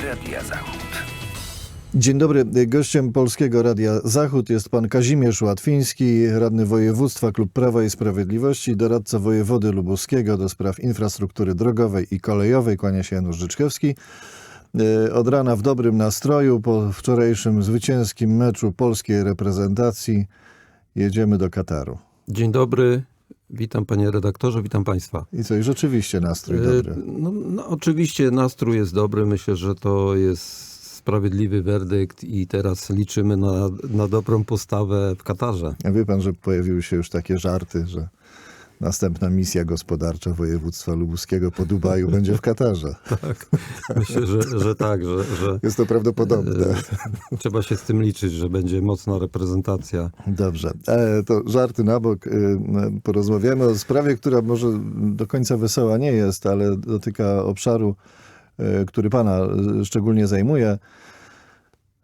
Radia Zachód. Dzień dobry. Gościem Polskiego Radia Zachód jest pan Kazimierz Łatwiński, radny województwa Klub Prawa i Sprawiedliwości, doradca wojewody lubuskiego do spraw infrastruktury drogowej i kolejowej. Kłania się Janusz Życzkowski. E, Od rana w dobrym nastroju po wczorajszym zwycięskim meczu polskiej reprezentacji jedziemy do Kataru. Dzień dobry, witam panie redaktorze, witam państwa. I co, i rzeczywiście nastrój E, dobry. No, no, oczywiście nastrój jest dobry, myślę, że to jest sprawiedliwy werdykt i teraz liczymy na, na dobrą postawę w Katarze. A Wie pan, że pojawiły się już takie żarty, że następna misja gospodarcza województwa lubuskiego po Dubaju będzie w Katarze. Tak, myślę, że, że tak, że, że Jest to prawdopodobne. e, trzeba się z tym liczyć, że będzie mocna reprezentacja. Dobrze, e, to żarty na bok. E, porozmawiamy o sprawie, która może do końca wesoła nie jest, ale dotyka obszaru, e, który pana szczególnie zajmuje.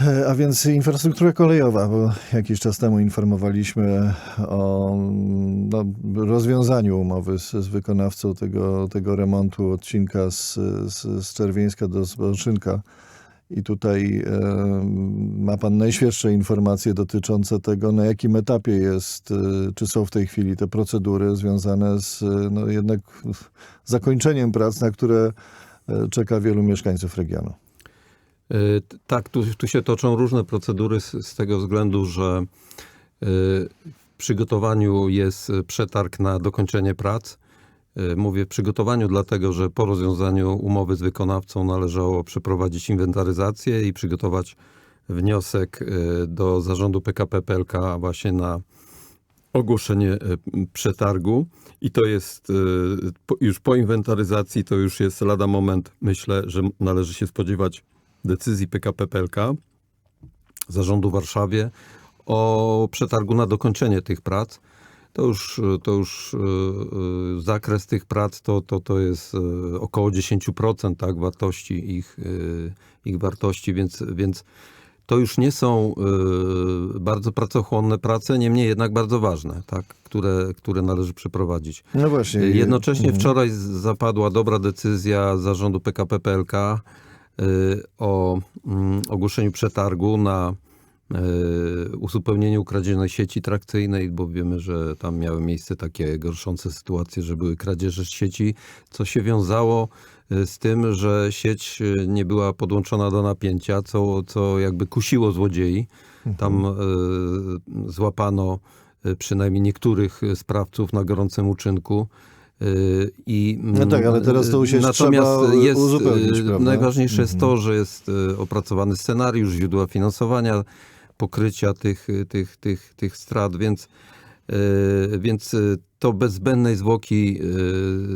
E, A więc infrastruktura kolejowa, bo jakiś czas temu informowaliśmy o no, rozwiązaniu umowy z, z wykonawcą tego, tego remontu odcinka z, z, z Czerwieńska do Zbąszynka. I tutaj e, ma Pan najświeższe informacje dotyczące tego, na jakim etapie jest, e, czy są w tej chwili te procedury związane z no, jednak zakończeniem prac, na które e, czeka wielu mieszkańców regionu. T- Tak, tu, tu się toczą różne procedury z, z tego względu, że e, w przygotowaniu jest przetarg na dokończenie prac. E, Mówię w przygotowaniu, dlatego że po rozwiązaniu umowy z wykonawcą należało przeprowadzić inwentaryzację i przygotować wniosek do zarządu PKP PLK właśnie na ogłoszenie przetargu. I to jest już po inwentaryzacji, to już jest lada moment, myślę, że należy się spodziewać decyzji PKP PLK, zarządu w Warszawie o przetargu na dokończenie tych prac. To już, to już e, e, zakres tych prac to, to, to jest e, około 10% tak, wartości ich, ich wartości, więc, więc to już nie są bardzo pracochłonne prace, niemniej jednak bardzo ważne, tak, które, które należy przeprowadzić. No właśnie. Jednocześnie wczoraj zapadła dobra decyzja zarządu PKP PLK y, o mm, ogłoszeniu przetargu na y, uzupełnienie ukradzionej sieci trakcyjnej, bo wiemy, że tam miały miejsce takie gorszące sytuacje, że były kradzieże sieci, co się wiązało y, z tym, że sieć y, nie była podłączona do napięcia, co, co jakby kusiło złodziei. Tam y, złapano y, przynajmniej niektórych y, sprawców na gorącym uczynku. Y, I, No tak, ale teraz tą sieć Natomiast jest, uzupełnić, y, prawda? Najważniejsze jest Mhm. to, że jest y, opracowany scenariusz, źródła finansowania, pokrycia tych, tych, tych, tych strat, więc, więc to bez zbędnej zwłoki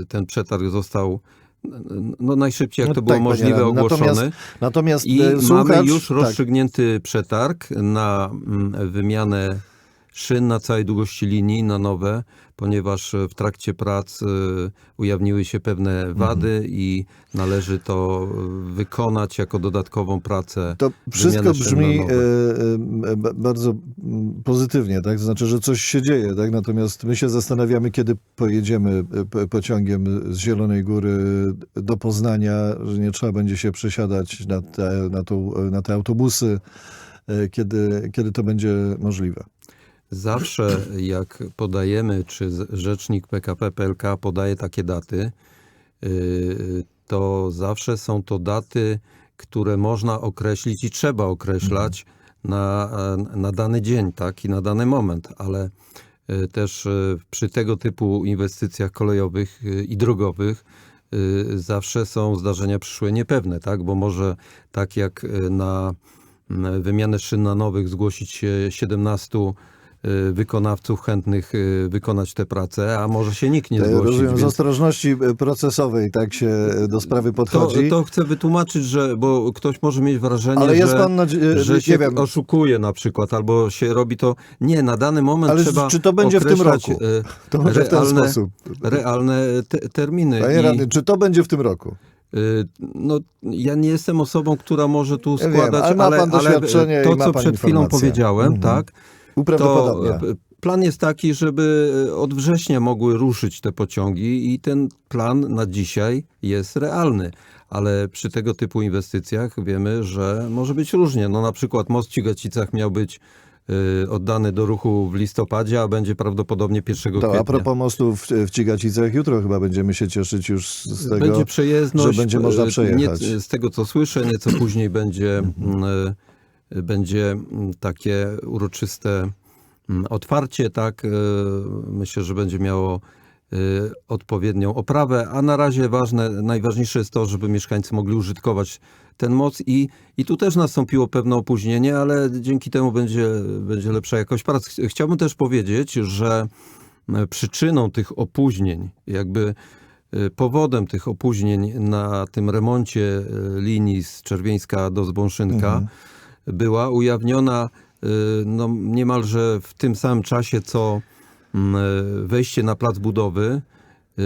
ten przetarg został no, najszybciej, jak No to było tak, panie możliwe, ogłoszony. Natomiast, natomiast I e, mamy słuchacz, już tak, rozstrzygnięty przetarg na mm, wymianę szyn na całej długości linii, na nowe, ponieważ w trakcie prac y, ujawniły się pewne wady Mhm. i należy to y, wykonać jako dodatkową pracę. To wszystko brzmi e, e, bardzo pozytywnie, tak? To znaczy, że coś się dzieje, tak? Natomiast my się zastanawiamy, kiedy pojedziemy e, po- pociągiem z Zielonej Góry do Poznania, że nie trzeba będzie się przesiadać na te, na tą, na te autobusy, e, kiedy, kiedy to będzie możliwe. Zawsze jak podajemy, czy rzecznik PKP PLK podaje takie daty, y, to zawsze są to daty, które można określić i trzeba określać na, na dany dzień, tak, i na dany moment, ale y, też y, przy tego typu inwestycjach kolejowych i drogowych zawsze są zdarzenia przyszłe niepewne, tak, bo może tak jak na wymianę szyn na nowych zgłosić się 17 y, wykonawców chętnych y, wykonać tę pracę, a może się nikt nie zgłosić. Rozumiem, z więc- ostrożności e, procesowej tak się do sprawy to, podchodzi. to chcę wytłumaczyć, że bo ktoś może mieć wrażenie, Ale że, nadzie- że się wiem, oszukuje na przykład, albo się robi to. Nie, na dany moment Ale trzeba czy to będzie w tym roku? to może w ten realne, sposób. realne te, terminy. Panie I, radny, czy to będzie w tym roku? y, no, ja nie jestem osobą, która może tu Ja wiem, składać, ale ma pan doświadczenie to, co przed chwilą informacje. powiedziałem, Mhm. tak, to e, plan jest taki, żeby e, od września mogły ruszyć te pociągi i ten plan na dzisiaj jest realny. ale przy tego typu inwestycjach wiemy, że może być różnie. No na przykład most w Cigacicach miał być y, oddany do ruchu w listopadzie, a będzie prawdopodobnie 1 To kwietnia. a propos mostu w, w Cigacicach, jutro chyba będziemy się cieszyć już z tego, będzie że będzie można przejechać. Nie, z tego co słyszę, nieco później będzie, y, będzie mm, takie uroczyste mm, otwarcie, tak. y, Myślę, że będzie miało y, odpowiednią oprawę, a na razie ważne, najważniejsze jest to, żeby mieszkańcy mogli użytkować ten moc i, i tu też nastąpiło pewne opóźnienie, ale dzięki temu będzie, będzie lepsza jakość prac. Ch- Chciałbym też powiedzieć, że e, przyczyną tych opóźnień, jakby e, powodem tych opóźnień na tym remoncie e, linii z Czerwieńska do Zbąszynka była ujawniona e, no, niemalże w tym samym czasie, co mm, e, wejście na plac budowy, e,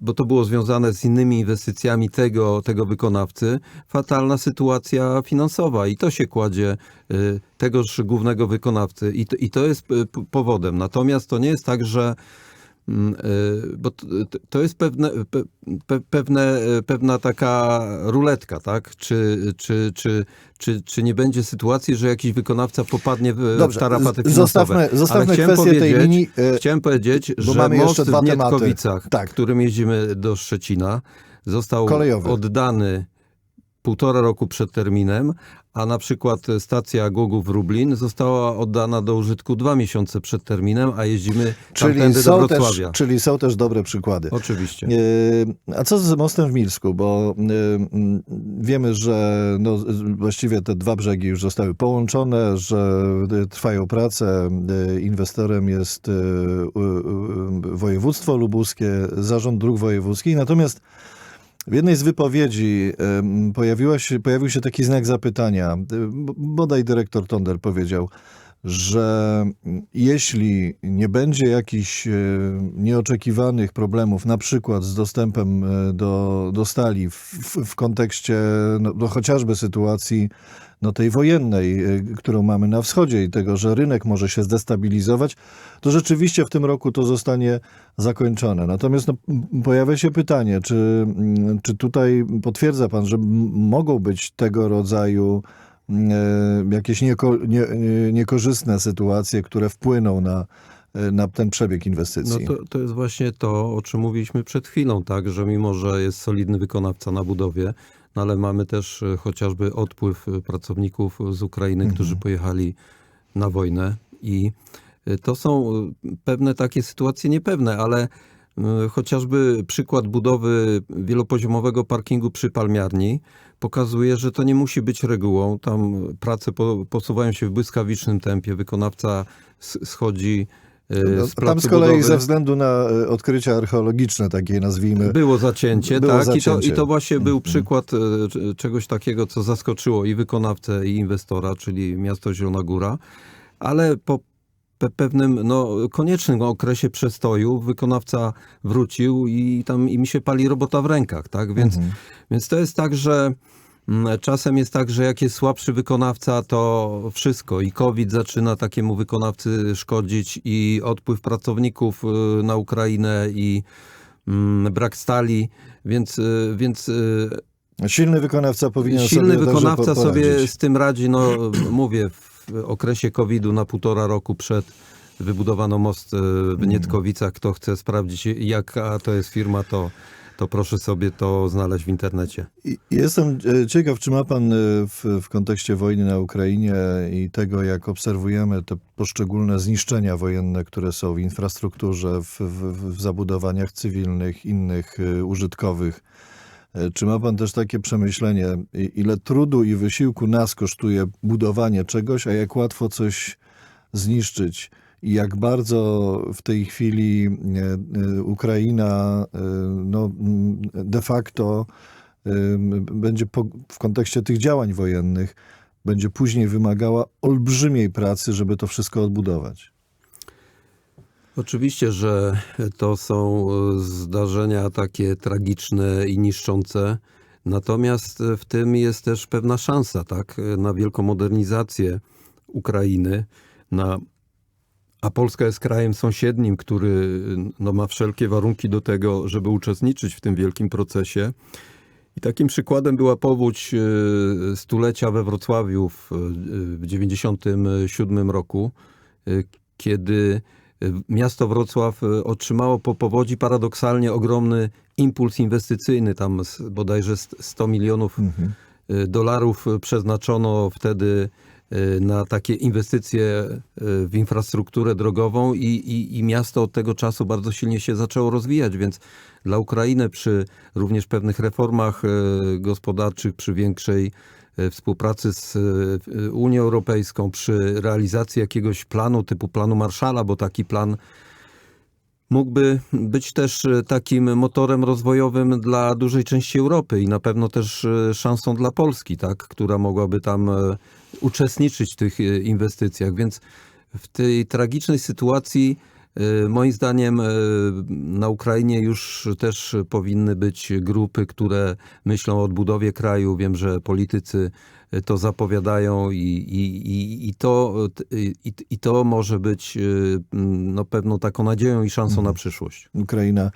bo to było związane z innymi inwestycjami tego, tego wykonawcy, fatalna sytuacja finansowa i to się kładzie e, tegoż głównego wykonawcy i to, i to jest powodem. Natomiast to nie jest tak, że y, bo to, jest pewne, pe, pe, pewne, e, pewna taka ruletka, tak? Czy, czy, czy, czy, czy nie będzie sytuacji, że jakiś wykonawca popadnie w, Dobrze, tarapaty finansowe? zostawmy- zostawmy Ale chciałem kwestię tej linii, e, Chciałem powiedzieć, że mamy most w. Nietkowicach, Tak. którym jeździmy do Szczecina, został Kolejowy. oddany półtora roku przed terminem, a na przykład stacja Głogów Rublin została oddana do użytku dwa miesiące przed terminem, a jeździmy Czyli tamtędy do są, też, Wrocławia. czyli są też dobre przykłady. Oczywiście. E, A co z mostem w Milsku? Bo e, wiemy, że no, właściwie te dwa brzegi już zostały połączone, że e, trwają prace. Inwestorem jest województwo lubuskie, zarząd dróg wojewódzkich. Natomiast w jednej z wypowiedzi pojawiła się, pojawił się taki znak zapytania. Bodaj dyrektor Tonder powiedział, że jeśli nie będzie jakichś e, nieoczekiwanych problemów, na przykład z dostępem e, do, do stali w, w, kontekście no, no chociażby sytuacji no, tej wojennej, e, którą mamy na wschodzie i tego, że rynek może się zdestabilizować, to rzeczywiście w tym roku to zostanie zakończone. Natomiast no, pojawia się pytanie, czy, czy tutaj potwierdza pan, że mogą być tego rodzaju jakieś nieko, nie, nie, niekorzystne sytuacje, które wpłyną na, e, na ten przebieg No inwestycji. to, to jest właśnie to, o czym mówiliśmy przed chwilą, tak, że mimo, że jest solidny wykonawca na budowie, no ale mamy też e, chociażby odpływ e, pracowników z Ukrainy, którzy pojechali na wojnę i e, to są e, pewne takie sytuacje niepewne, ale e, chociażby przykład budowy wielopoziomowego parkingu przy Palmiarni pokazuje, że to nie musi być regułą. Tam prace po, posuwają się w błyskawicznym tempie, wykonawca schodzi e, z Tam z kolei budowy. ze względu na e, odkrycia archeologiczne, takie nazwijmy, Było zacięcie, Było tak. I, to, zacięcie. Mhm. I to właśnie był przykład e, c- czegoś takiego, co zaskoczyło i wykonawcę, i inwestora, czyli miasto Zielona Góra. Ale po pewnym no, koniecznym okresie przestoju wykonawca wrócił i tam im się pali robota w rękach, tak? Więc, Mhm. więc to jest tak, że mm, czasem jest tak, że jak jest słabszy wykonawca, to wszystko i COVID zaczyna takiemu wykonawcy szkodzić i odpływ pracowników y, na Ukrainę i mm, brak stali, więc, y, więc y, silny wykonawca powinien silny sobie wykonawca sobie z tym radzi. No mówię, w okresie COVID-u na półtora roku przed wybudowano most y, w Nietkowicach. Kto chce sprawdzić, jaka to jest firma, to, to proszę sobie to znaleźć w internecie. Jestem e, ciekaw, czy ma pan e, w, w kontekście wojny na Ukrainie i tego, jak obserwujemy te poszczególne zniszczenia wojenne, które są w infrastrukturze, w, w, w zabudowaniach cywilnych, innych e, użytkowych, e, czy ma pan też takie przemyślenie, ile trudu i wysiłku nas kosztuje budowanie czegoś, a jak łatwo coś zniszczyć? I jak bardzo w tej chwili e, e, Ukraina e, no, m, de facto będzie po, w kontekście tych działań wojennych, będzie później wymagała olbrzymiej pracy, żeby to wszystko odbudować. Oczywiście, że to są e, zdarzenia takie tragiczne i niszczące. Natomiast w tym jest też pewna szansa, tak, na wielką modernizację Ukrainy, na a Polska jest krajem sąsiednim, który no, ma wszelkie warunki do tego, żeby uczestniczyć w tym wielkim procesie. I takim przykładem była powódź e, stulecia we Wrocławiu w, e, w 97 roku, e, kiedy e, miasto Wrocław e, otrzymało po powodzi paradoksalnie ogromny impuls inwestycyjny. Tam bodajże st- 100 milionów Mhm. e, dolarów przeznaczono wtedy e, na takie inwestycje e, w infrastrukturę drogową i, i, i miasto od tego czasu bardzo silnie się zaczęło rozwijać, więc dla Ukrainy przy również pewnych reformach e, gospodarczych, przy większej e, współpracy z e, Unią Europejską, przy realizacji jakiegoś planu typu planu Marszala, bo taki plan mógłby być też e, takim motorem rozwojowym dla dużej części Europy i na pewno też e, szansą dla Polski, tak, która mogłaby tam e, uczestniczyć w tych e, inwestycjach. Więc w tej tragicznej sytuacji e, moim zdaniem e, na Ukrainie już też powinny być grupy, które myślą o odbudowie kraju. Wiem, że politycy e, to zapowiadają i, i, i, i, to, i, i to może być no, pewną taką nadzieją i szansą na przyszłość. Ukraina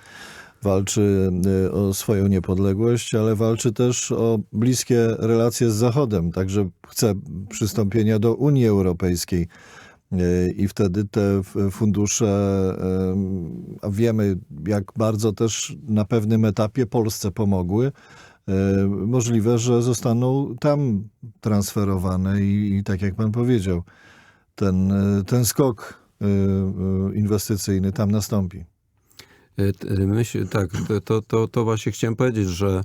walczy y, o swoją niepodległość, ale walczy też o bliskie relacje z Zachodem, także chce przystąpienia do Unii Europejskiej. Y, I wtedy te fundusze, a wiemy jak bardzo też na pewnym etapie Polsce pomogły, y, możliwe, że zostaną tam transferowane i, i tak jak pan powiedział, ten, y, ten skok inwestycyjny tam nastąpi. Myśl, tak, to, to, to, właśnie chciałem powiedzieć, że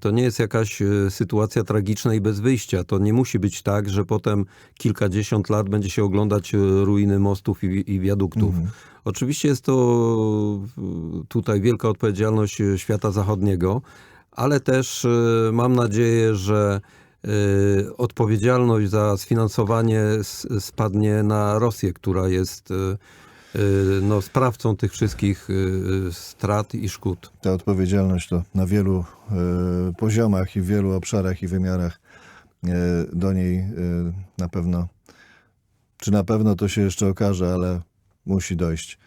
to nie jest jakaś e, sytuacja tragiczna i bez wyjścia. To nie musi być tak, że potem kilkadziesiąt lat będzie się oglądać e, ruiny mostów i, i wiaduktów. Oczywiście jest to e, tutaj wielka odpowiedzialność świata zachodniego, ale też mam nadzieję, że odpowiedzialność za sfinansowanie spadnie na Rosję, która jest no, sprawcą tych wszystkich e, strat i szkód. ta odpowiedzialność to na wielu poziomach i w wielu obszarach i wymiarach do niej na pewno, czy na pewno to się jeszcze okaże, ale musi dojść.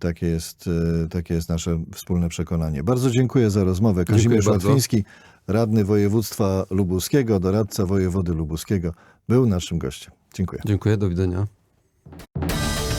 Takie jest, takie jest nasze wspólne przekonanie. Bardzo dziękuję za rozmowę. Kazimierz. Łatwiński, radny województwa lubuskiego, doradca wojewody lubuskiego, był naszym gościem. Dziękuję. Dziękuję, do widzenia.